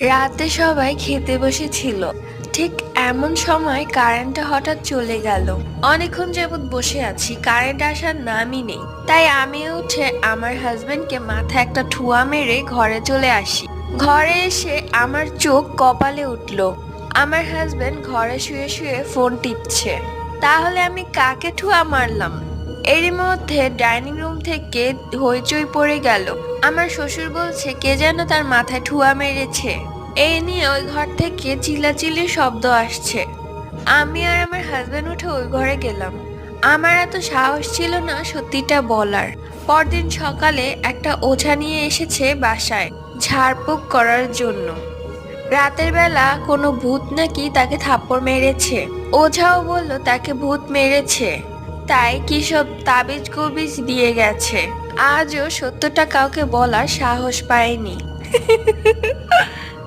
রাতে সবাই খেতে বসেছিল। ঠিক এমন সময় কারেন্টটা হঠাৎ চলে গেল। অনেকক্ষণ যাবৎ বসে আছি, কারেন্ট আসার নামই নেই। তাই আমি উঠে আমার হাজবেন্ডকে মাথা একটা ঠুয়া মেরে ঘরে চলে আসি। ঘরে এসে আমার চোখ কপালে উঠল। আমার হাজবেন্ড ঘরে শুয়ে শুয়ে ফোন টিপছে। তাহলে আমি কাকে ঠুয়া মারলাম? এরই মধ্যে ডাইনিং রুম থেকে হইচই পড়ে গেল। আমার শ্বশুর বলছে, কে যেন তার মাথায় ঠুয়া মেরেছে? এই নিয়ে ওই ঘর থেকে চিল্লাচিল্লির শব্দ আসছে। আমি আর আমার হাজব্যান্ড উঠে ওই ঘরে গেলাম। আমার এত সাহস ছিল না সত্যিটা বলার। পরদিন সকালে একটা ওঝা নিয়ে এসেছে বাসায়, ঝাড়ফুঁক করার জন্য। রাতের বেলা কোনো ভূত নাকি তাকে থাপ্পড় মেরেছে। ওঝাও বলল, তাকে ভূত মেরেছে। তাই কি সব তাবিজ কবিজ দিয়ে গেছে? আজও সত্যটা কাউকে বলার সাহস পায়নি